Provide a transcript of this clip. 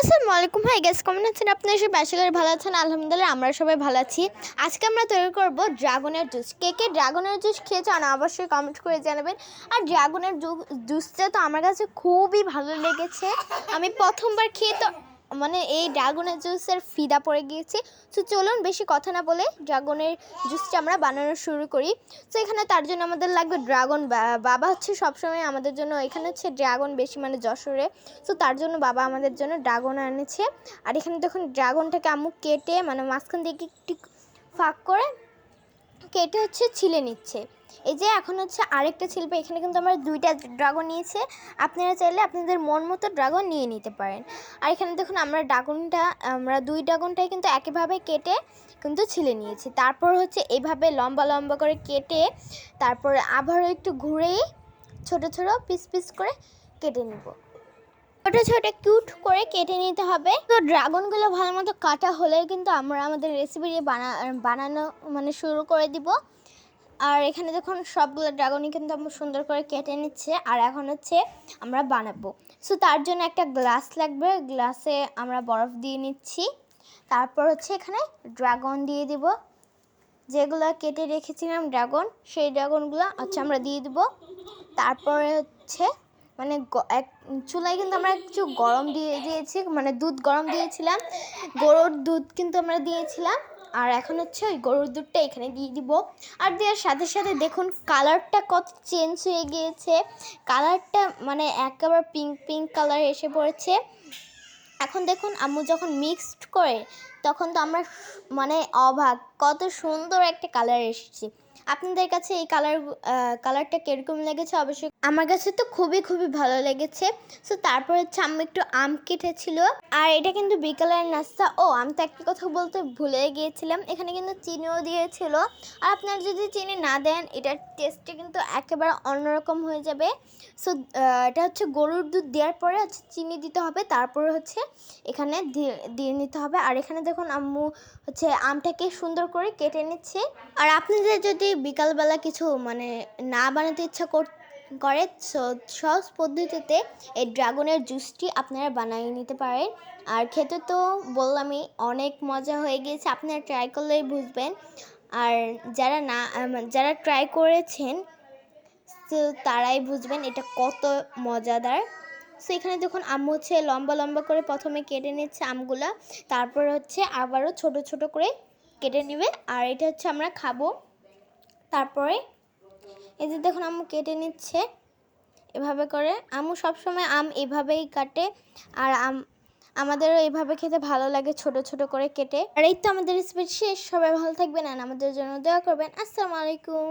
আসসালামু আলাইকুম। High gas কেমন আছেন? আপনি এসে আশা করি ভালো আছেন। আলহামদুলিল্লাহ, আমরা সবাই ভালো আছি। আজকে আমরা তৈরি করব ড্রাগনের জুস। কে কে ড্রাগনের জুস খেয়েছে না অবশ্যই কমেন্ট করে জানাবেন। আর ড্রাগনের জুসটা তো আমার কাছে খুবই ভালো লেগেছে। আমি প্রথমবার খেয়ে তো মানে এই ড্রাগনের জুসের ফিদা পড়ে গিয়েছি। তো চলুন বেশি কথা না বলে ড্রাগনের জুসটা আমরা বানানো শুরু করি। তো এখানে তার জন্য আমাদের লাগবে ড্রাগন বাবা হচ্ছে সবসময় আমাদের জন্য এখানে হচ্ছে ড্রাগন বেশি মানে যশোরে। তো তার জন্য বাবা আমাদের জন্য ড্রাগন এনেছে আর এখানে দেখুন ড্রাগনটাকে আম্মু কেটে মানে মাঝখান থেকে একটু ফাঁক করে কেটে হচ্ছে ছিলে নিচ্ছে। এই যে এখন হচ্ছে আরেকটা ছিলবে এখানে কিন্তু আমরা দুইটা ড্রাগন নিয়েছে। আপনারা চাইলে আপনাদের মন মতো ড্রাগন নিয়ে নিতে পারেন। আর এখানে দেখুন, আমরা ড্রাগনটা, আমরা দুই ড্রাগনটাই কিন্তু একইভাবে কেটে কিন্তু ছিলে নিয়েছি। তারপর হচ্ছে এইভাবে লম্বা লম্বা করে কেটে, তারপর আবারও একটু ঘুরেই ছোট ছোট পিস পিস করে কেটে নিব। ছোট ছোট কিউট করে কেটে নিতে হবে। তো ড্রাগনগুলো ভালো মতো কাটা হলে কিন্তু আমরা আমাদের রেসিপি বানা, বানানো মানে শুরু করে দিব। আর এখানে দেখুন সবগুলো ড্রাগনই কিন্তু আমরা সুন্দর করে কেটে নিচ্ছে, আর এখন হচ্ছে আমরা বানাবো। সো তার জন্য একটা গ্লাস লাগবে, গ্লাসে আমরা বরফ দিয়ে নিচ্ছি। তারপর হচ্ছে এখানে ড্রাগন দিয়ে দিব। যেগুলো কেটে রেখেছিলাম ড্রাগন, সেই ড্রাগনগুলো হচ্ছে আমরা দিয়ে দিব। তারপরে হচ্ছে মানে এক চুলায় কিন্তু আমরা কিছু গরম দিয়ে দিয়েছি মানে দুধ গরম দিয়েছিলাম। গরুর দুধ কিন্তু আমরা দিয়েছিলাম। আর এখন হচ্ছে ওই গরুর দুধটা এখানে দিয়ে দিব। আর দেওয়ার সাথে সাথে দেখুন, কালারটা কত চেঞ্জ হয়ে গিয়েছে। কালারটা মানে একেবারে পিঙ্ক পিঙ্ক কালার এসে পড়েছে। এখন দেখুন, আম্মু যখন মিক্সড করে, তখন তো আমরা মানে অবাক, কত সুন্দর একটা কালার এসেছে। আপনাদের কাছে এই কালার কালারটা কীরকম লেগেছে? অবশ্যই আমার কাছে তো খুবই খুবই ভালো লেগেছে। সো তারপর হচ্ছে আম্মু একটু আম কেটেছিল। আর এটা কিন্তু বিকালের নাস্তা। ও, আমি তো একটা কথা বলতে ভুলে গিয়েছিলাম। এখানে কিন্তু চিনিও দিয়েছিল। আর আপনারা যদি চিনি না দেন, এটার টেস্টটা কিন্তু একেবারে অন্যরকম হয়ে যাবে। সো এটা হচ্ছে গরুর দুধ দেওয়ার পরে হচ্ছে চিনি দিতে হবে। তারপর হচ্ছে এখানে দিয়ে নিতে হবে। আর এখানে দেখুন আম্মু হচ্ছে আমটাকে সুন্দর করে কেটে নিচ্ছে। আর আপনাদের যদি বিকালবেলা কিছু মানে না বানাতে ইচ্ছা কর- করে সহজ পদ্ধতিতে এই ড্রাগনের জুসটি আপনারা বানিয়ে নিতে পারেন। আর খেতে তো বললামই অনেক মজা হয়ে গিয়েছে, আপনারা ট্রাই করলেই বুঝবেন। আর যারা না, যারা ট্রাই করেছেন তো তারাই বুঝবেন এটা কত মজাদার। সো এখানে দেখুন আম্মু হচ্ছে লম্বা লম্বা করে প্রথমে কেটে নিচ্ছে আমগুলা, তারপর হচ্ছে আবারও ছোট ছোট করে কেটে নেবে। আর এটা হচ্ছে আমরা খাব তারপরে এই যে দেখুন আম্মু কেটে নিচ্ছে এভাবে করে। আম্মু সবসময় আম এভাবেই কাটে আর আম আমাদেরও এভাবে খেতে ভালো লাগে ছোট ছোট করে কেটে। আর এই তো আমাদের রেসিপি শেষ। সবাই ভালো থাকবেন আর আমাদের জন্য দেওয়া করবেন। আসসালামু আলাইকুম।